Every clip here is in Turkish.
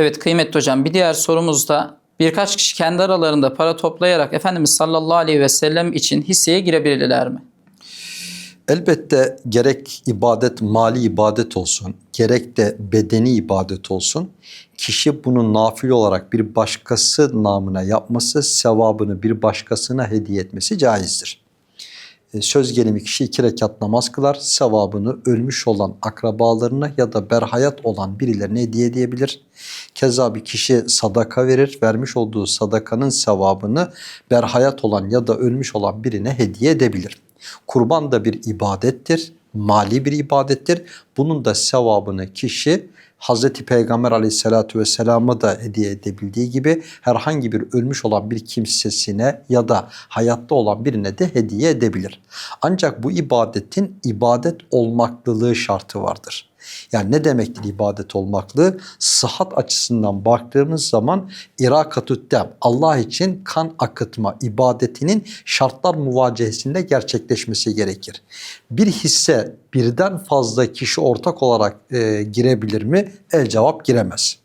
Evet kıymetli hocam bir diğer sorumuzda birkaç kişi kendi aralarında para toplayarak Efendimiz sallallahu aleyhi ve sellem için hisseye girebilirler mi? Elbette gerek ibadet mali ibadet olsun, gerek de bedeni ibadet olsun. Kişi bunu nafil olarak bir başkası namına yapması, sevabını bir başkasına hediye etmesi caizdir. E, Söz gelimi kişi iki rekat namaz kılar, sevabını ölmüş olan akrabalarına ya da berhayat olan birilerine hediye edebilir. Keza bir kişi sadaka verir, vermiş olduğu sadakanın sevabını berhayat olan ya da ölmüş olan birine hediye edebilir. Kurban da bir ibadettir, mali bir ibadettir. Bunun da sevabını kişi Hazreti Peygamber aleyhissalatü vesselama da hediye edebildiği gibi herhangi bir ölmüş olan bir kimsesine ya da hayatta olan birine de hediye edebilir. Ancak bu ibadetin ibadet olmaklılığı şartı vardır. Yani ne demektir ibadet olmaklığı? Sıhhat açısından baktığımız zaman irakatüt dem, Allah için kan akıtma ibadetinin şartlar muvacehesinde gerçekleşmesi gerekir. Bir hisse birden fazla kişi ortak olarak e, girebilir mi? El cevap giremez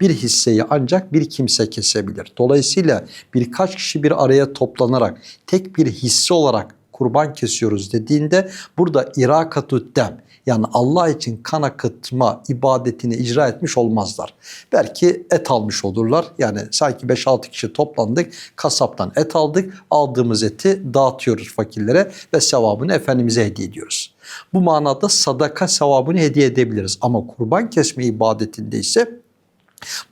bir hisseyi ancak bir kimse kesebilir. Dolayısıyla birkaç kişi bir araya toplanarak tek bir hisse olarak kurban kesiyoruz dediğinde burada irakatü dem yani Allah için kan akıtma ibadetini icra etmiş olmazlar. Belki et almış olurlar. Yani sanki 5-6 kişi toplandık, kasaptan et aldık, aldığımız eti dağıtıyoruz fakirlere ve sevabını Efendimiz'e hediye ediyoruz. Bu manada sadaka sevabını hediye edebiliriz. Ama kurban kesme ibadetinde ise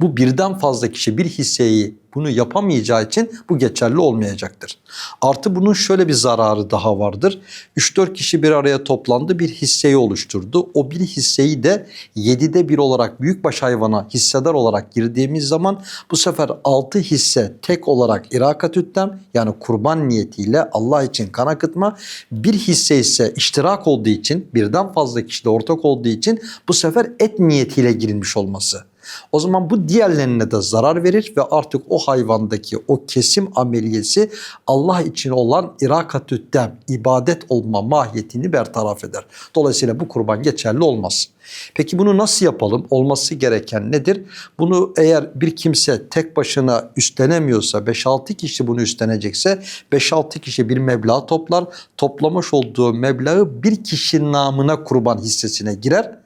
bu birden fazla kişi bir hisseyi bunu yapamayacağı için bu geçerli olmayacaktır. Artı bunun şöyle bir zararı daha vardır. 3-4 kişi bir araya toplandı bir hisseyi oluşturdu. O bir hisseyi de 7'de 1 olarak büyükbaş hayvana hissedar olarak girdiğimiz zaman bu sefer 6 hisse tek olarak irakatüttem yani kurban niyetiyle Allah için kan akıtma bir hisse ise iştirak olduğu için birden fazla kişi de ortak olduğu için bu sefer et niyetiyle girilmiş olması. O zaman bu diğerlerine de zarar verir ve artık o hayvandaki o kesim ameliyesi Allah için olan irakatüddem, ibadet olma mahiyetini bertaraf eder. Dolayısıyla bu kurban geçerli olmaz. Peki bunu nasıl yapalım? Olması gereken nedir? Bunu eğer bir kimse tek başına üstlenemiyorsa, 5-6 kişi bunu üstlenecekse 5-6 kişi bir meblağ toplar. Toplamış olduğu meblağı bir kişi namına kurban hissesine girer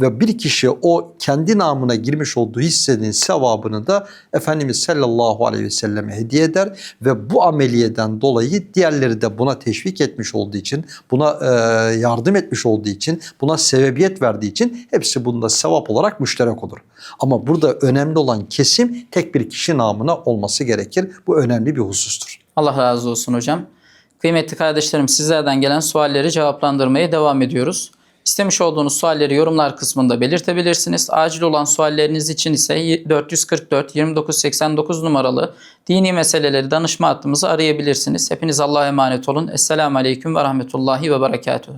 ve bir kişi o kendi namına girmiş olduğu hissenin sevabını da Efendimiz sallallahu aleyhi ve selleme hediye eder ve bu ameliyeden dolayı diğerleri de buna teşvik etmiş olduğu için, buna e, yardım etmiş olduğu için, buna sebebiyet verdiği için hepsi bunda sevap olarak müşterek olur. Ama burada önemli olan kesim tek bir kişi namına olması gerekir. Bu önemli bir husustur. Allah razı olsun hocam. Kıymetli kardeşlerim sizlerden gelen sualleri cevaplandırmaya devam ediyoruz. İstemiş olduğunuz sualleri yorumlar kısmında belirtebilirsiniz. Acil olan sualleriniz için ise 444 2989 numaralı dini meseleleri danışma hattımızı arayabilirsiniz. Hepiniz Allah'a emanet olun. Esselamu Aleyküm ve Rahmetullahi ve Berekatuhu.